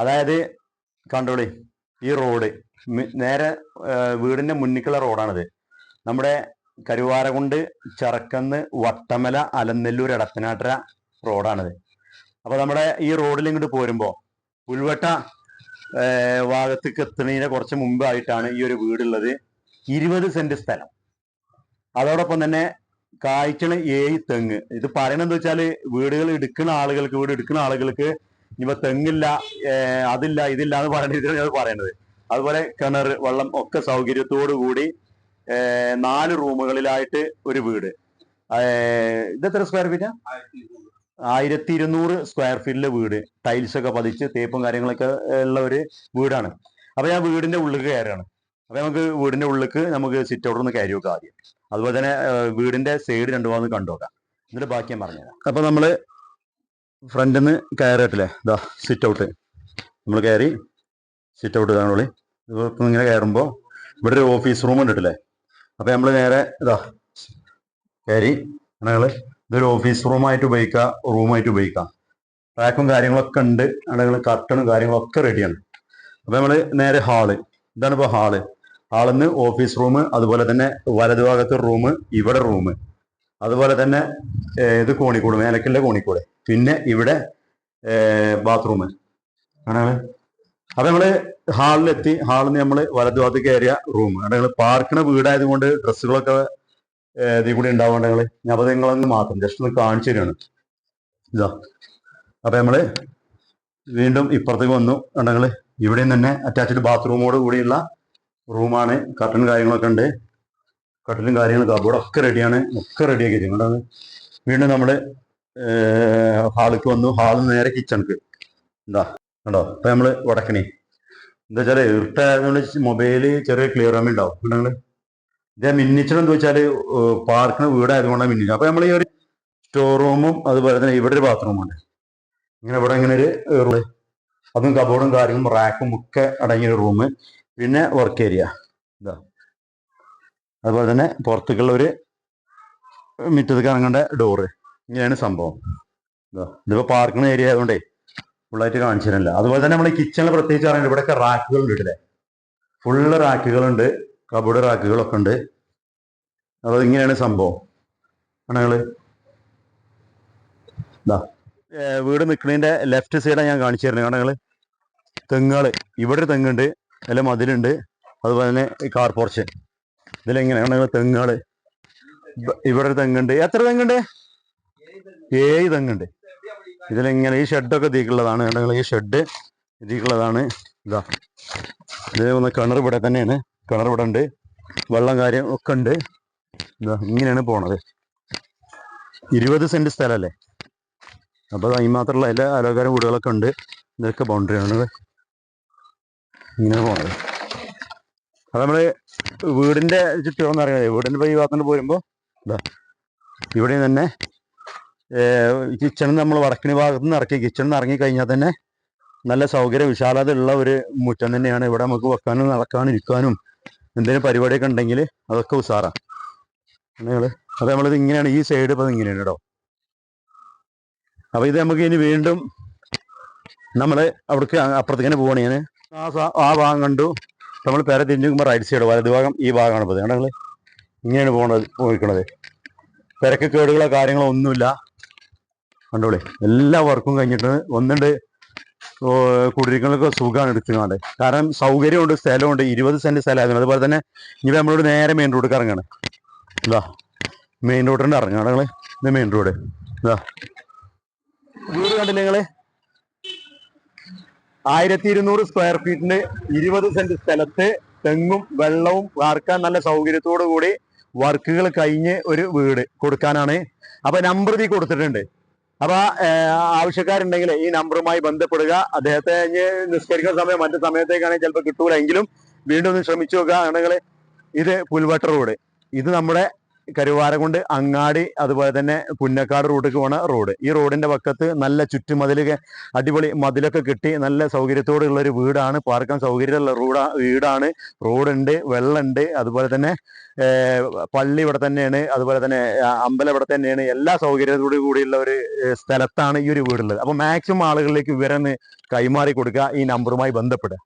അതായത് കണ്ടോളി ഈ റോഡ് നേരെ വീടിന്റെ മുന്നിക്കുള്ള റോഡാണിത്. നമ്മുടെ കരുവാരകുണ്ട് ചെറക്കന്ന് വട്ടമല അലനെല്ലൂർ എടത്തനാട്ടര റോഡാണിത്. അപ്പൊ നമ്മുടെ ഈ റോഡിൽ ഇങ്ങോട്ട് പോരുമ്പോ പുൽവട്ട ഭാഗത്തേക്ക് എത്തുന്നതിന് കുറച്ച് മുമ്പായിട്ടാണ് ഈ ഒരു വീടുള്ളത്. ഇരുപത് സെന്റ് സ്ഥലം. അതോടൊപ്പം തന്നെ കായ്ക്കണ ഏഴ് തെങ്ങ്. ഇത് പറയണെന്താ വെച്ചാൽ വീടുകൾ എടുക്കുന്ന ആളുകൾക്ക് വീട് എടുക്കുന്ന ആളുകൾക്ക് ഇനിയിപ്പോ തെങ്ങില്ല അതില്ല ഇതില്ല എന്ന് പറയുന്നത് ഞാൻ പറയണത് അതുപോലെ കിണർ വെള്ളം ഒക്കെ സൗകര്യത്തോടു കൂടി നാല് റൂമുകളിലായിട്ട് ഒരു വീട്. ഇതെത്ര സ്ക്വയർ ഫീറ്റാ ആയിരത്തി ഇരുന്നൂറ് സ്ക്വയർ ഫീറ്റിലെ വീട്. ടൈൽസ് ഒക്കെ പതിച്ച് തേപ്പും കാര്യങ്ങളൊക്കെ ഉള്ള ഒരു വീടാണ്. അപ്പൊ ഞാൻ വീടിന്റെ ഉള്ളിൽ കയറുകയാണ്. അപ്പൊ നമുക്ക് വീടിന്റെ ഉള്ളിൽ നമുക്ക് സിറ്റ് ഔട്ട് ഒന്ന് കയറി വെക്കാം ആദ്യം. അതുപോലെ തന്നെ വീടിന്റെ സൈഡ് രണ്ടു ഭാഗം കണ്ടു നോക്കാം. എന്നിട്ട് ബാക്കി ഞാൻ പറഞ്ഞുതരാം. അപ്പൊ നമ്മൾ ഫ്രണ്ടിൽ നിന്ന് കയറിയിട്ടില്ലേ? ഇതാ സിറ്റ് ഔട്ട് നമ്മൾ കയറി സിറ്റ് ഔട്ട് കാണുള്ളി. ഇപ്പം ഇങ്ങനെ കയറുമ്പോൾ ഇവിടെ ഒരു ഓഫീസ് റൂം ഉണ്ടിട്ടില്ലേ അപ്പം നമ്മൾ നേരെ ഇതാ കയറി. ഞങ്ങൾ ഇതൊരു ഓഫീസ് റൂമായിട്ട് ഉപയോഗിക്കുക റൂമായിട്ട് ഉപയോഗിക്കാം. ട്രാക്കും കാര്യങ്ങളൊക്കെ ഉണ്ട്. ഞങ്ങൾ കർട്ടണും കാര്യങ്ങളൊക്കെ റെഡിയാണ് അപ്പം നമ്മൾ നേരെ ഹാൾ ഇതാണ് ഇപ്പോൾ ഹാൾ ഹാളിൽ നിന്ന് ഓഫീസ് റൂം അതുപോലെ തന്നെ വലതുഭാഗത്ത് റൂം ഇവിടെ റൂം അതുപോലെ തന്നെ ഇത് കോണിക്കൂട് മേലക്കുള്ള കോണിക്കൂട്. പിന്നെ ഇവിടെ ബാത്റൂം ആണ് അപ്പൊ നമ്മൾ ഹാളിലെത്തി. ഹാളിൽ നിന്ന് നമ്മൾ വലതുഭാഗത്ത് കയറിയ റൂം അവിടെ ഞങ്ങൾ പാർക്കണ വീടായത് കൊണ്ട് ഡ്രസ്സുകളൊക്കെ ഇതിൽ കൂടി ഉണ്ടാവേണ്ട ഞാൻ അപ്പൊ നിങ്ങളൊന്ന് മാത്രം ജസ്റ്റ് ഒന്ന് കാണിച്ചു തരികയാണ് ഇതാ. അപ്പൊ നമ്മൾ വീണ്ടും ഇപ്പുറത്തേക്ക് വന്നു. ഞങ്ങൾ ഇവിടെയും തന്നെ അറ്റാച്ച്ഡ് ബാത്റൂമോട് കൂടിയുള്ള റൂമാണ് കട്ടനും കാര്യങ്ങളൊക്കെ ഉണ്ട്. കട്ടിലും കാര്യങ്ങളും കബോർഡൊക്കെ റെഡിയാണ് ഒക്കെ റെഡിയാക്കി വീണ്ടും നമ്മൾ ഹാളിക്ക് വന്നു. ഹാളിൽ നേരെ കിച്ചണിക്ക് എന്താ കണ്ടോ? ഇപ്പൊ നമ്മൾ വടക്കണി. എന്താ വെച്ചാൽ ഇരുട്ടായതുകൊണ്ട് മൊബൈൽ ചെറിയ ക്ലിയർ ആമി ഉണ്ടാവും. നിങ്ങൾ? ഇതേ മിന്നിച്ചണം എന്താ വെച്ചാൽ പാർക്കിന് വീടായതുകൊണ്ടാണ് മിന്നിച്ചത്. അപ്പൊ നമ്മൾ ഈ ഒരു സ്റ്റോർ റൂമും അതുപോലെ തന്നെ ഇവിടെ ഒരു ബാത്റൂമും ഉണ്ട്. ഇങ്ങനെ ഇവിടെ ഇങ്ങനെ ഒരു റൂം അതും കബോർഡും കാര്യങ്ങളും റാക്കും ഒക്കെ അടങ്ങിയ ഒരു റൂം പിന്നെ വർക്ക് ഏരിയ ഇതാ. അതുപോലെ തന്നെ പുറത്തേക്കുള്ള ഒരു മുറ്റത്തേക്ക് ഇറങ്ങേണ്ട ഡോറ് ഇങ്ങനെയാണ് സംഭവം. ഇതാ ഇതിപ്പോ പാർക്കിംഗ് ഏരിയ ആയതുകൊണ്ടേ ഫുള്ളായിട്ട് കാണിച്ചു തരില്ല അതുപോലെ തന്നെ നമ്മൾ കിച്ചണിൽ പ്രത്യേകിച്ച് പറയുന്നത് ഇവിടെയൊക്കെ റാക്കുകൾ ഉണ്ട് ഇട്ടില്ലേ ഫുള്ള് റാക്കുകളുണ്ട്. കബോർഡ് റാക്കുകളൊക്കെ ഉണ്ട്. അപ്പോൾ ഇങ്ങനെയാണ് സംഭവം. ആണുങ്ങൾ ഇതാ വീട് നിൽക്കുന്നതിന്റെ ലെഫ്റ്റ് സൈഡാണ് ഞാൻ കാണിച്ചു തരുന്നത് കാണുകൾ തെങ്ങുകൾ. ഇവിടെ തെങ്ങുണ്ട്. അതിൽ മതിലുണ്ട്. അതുപോലെ തന്നെ ഈ കാർ പോർച്ച് ഇതിലെങ്ങനെയാണ് തെങ്ങുകൾ. ഇബ- ഇവിടെ തെങ്ങുണ്ട്. എത്ര തെങ്ങുണ്ട്? ഏഴ് തെങ്ങുണ്ട് ഇതിലിങ്ങനെ ഈ ഷെഡൊക്കെ തീക്കുള്ളതാണ് കണ്ടെങ്കിൽ ഈ ഷെഡ് ഇതിക്കുള്ളതാണ്. ഇതാ. ഇത് ഒന്ന് കിണർ ഇവിടെ തന്നെയാണ്. കിണർ ഇവിടെ ഉണ്ട്. വെള്ളം കാര്യം ഒക്കെ ഉണ്ട്. ഇതാ ഇങ്ങനെയാണ് പോണത്. ഇരുപത് സെന്റ് സ്ഥലമല്ലേ അപ്പോൾ അതിന് മാത്രമുള്ള എല്ലാ അലോകാര വീടുകളൊക്കെ ഉണ്ട്. ഇതൊക്കെ ബൗണ്ടറി ആണ് ഇങ്ങനെ പോണത്. അത് നമ്മൾ വീടിന്റെ ചുറ്റുമെന്ന് അറിയാതെ ഇപ്പൊ ഈ ഭാഗത്തുനിന്ന് പോരുമ്പോ ഇതാ ഇവിടെ തന്നെ കിച്ചണിൽ നമ്മൾ വടക്കിന് ഭാഗത്ത് നിന്ന് ഇറക്കി കിച്ചണിൽ ഇറങ്ങി കഴിഞ്ഞാൽ തന്നെ നല്ല സൗകര്യ വിശാലത ഉള്ള ഒരു മുറ്റം തന്നെയാണ് ഇവിടെ നമുക്ക് വെക്കാനും നടക്കാനും ഇരിക്കാനും എന്തെങ്കിലും പരിപാടിയൊക്കെ ഉണ്ടെങ്കിൽ അതൊക്കെ ഉസാറാണ് നിങ്ങൾ അത് നമ്മളിത് ഇങ്ങനെയാണ് ഈ സൈഡ് ഇപ്പം ഇങ്ങനെയാണ് കേട്ടോ അപ്പൊ ഇത് നമുക്ക് ഇനി വീണ്ടും നമ്മൾ അവിടേക്ക് അപ്പുറത്തേക്ക് തന്നെ പോവാണ് ഞാൻ ആ ആ ഭാഗം കണ്ടു. നമ്മൾ പേരെ തിരിഞ്ഞുമ്പോൾ റൈറ്റ് സൈഡ് വലത് ഭാഗം ഈ ഭാഗമാണ് ഇപ്പോൾ ഞങ്ങൾ ഇങ്ങനെയാണ് പോകണത് പോയിക്കണത്. തിരക്ക് കേടുകളോ കാര്യങ്ങളോ ഒന്നുമില്ല. കണ്ടോളി. എല്ലാ വർക്കും കഴിഞ്ഞിട്ട് ഒന്നുണ്ട് കുടിരിക്കലൊക്കെ സുഖമാണ് എടുത്തുകൊണ്ട് കാരണം സൗകര്യമുണ്ട് സ്ഥലമുണ്ട് ഇരുപത് സെന്റ് സ്ഥലമായിരുന്നു അതുപോലെ തന്നെ ഇനി നമ്മളോട് നേരെ മെയിൻ റോഡ് ഇറങ്ങാണ്. ഇതാ മെയിൻ റോഡിന്റെ ഇറങ്ങാണ് നിങ്ങൾ ഇത് മെയിൻ റോഡ് ഇതാ. വീട് കണ്ടില്ലേ നിങ്ങൾ? ആയിരത്തി ഇരുന്നൂറ് സ്ക്വയർ ഫീറ്റിന് ഇരുപത് സെന്റ് സ്ഥലത്ത് തെങ്ങും വെള്ളവും വാർക്കാൻ നല്ല സൗകര്യത്തോടു കൂടി വർക്കുകൾ കഴിഞ്ഞ് ഒരു വീട് കൊടുക്കാനാണ്. അപ്പൊ നമ്പർ തീ കൊടുത്തിട്ടുണ്ട്. അപ്പൊ ആവശ്യക്കാരുണ്ടെങ്കിൽ ഈ നമ്പറുമായി ബന്ധപ്പെടുക. അദ്ദേഹത്തെ ഇനി നിസ്കരിക്കുന്ന സമയം മറ്റു സമയത്തേക്കാണെങ്കിൽ ചിലപ്പോൾ കിട്ടൂല. എങ്കിലും വീണ്ടും ഒന്ന് ശ്രമിച്ചു നോക്കുക ആണെങ്കിൽ ഇത് പുൽവട്ട റോഡ്. ഇത് നമ്മുടെ കരുവാരകുണ്ട് അങ്ങാടി അതുപോലെ തന്നെ പുന്നക്കാട് റൂട്ടിലേക്ക് പോണ റോഡ് ഈ റോഡിന്റെ പക്കത്ത് നല്ല ചുറ്റുമതിലൊക്കെ അടിപൊളി മതിലൊക്കെ കിട്ടി നല്ല സൗകര്യത്തോടുള്ള ഒരു വീടാണ്. പാർക്കാൻ സൗകര്യമുള്ള റോഡാ വീടാണ്. റോഡുണ്ട് വെള്ളമുണ്ട് അതുപോലെ തന്നെ പള്ളി ഇവിടെ തന്നെയാണ്. അതുപോലെ തന്നെ അമ്പലം ഇവിടെ തന്നെയാണ്. എല്ലാ സൗകര്യത്തോടു കൂടിയുള്ള ഒരു സ്ഥലത്താണ് ഈ ഒരു വീടുള്ളത്. അപ്പോൾ മാക്സിമം ആളുകളിലേക്ക് വിവരം കൈമാറി കൊടുക്കുക ഈ നമ്പറുമായി ബന്ധപ്പെടുക.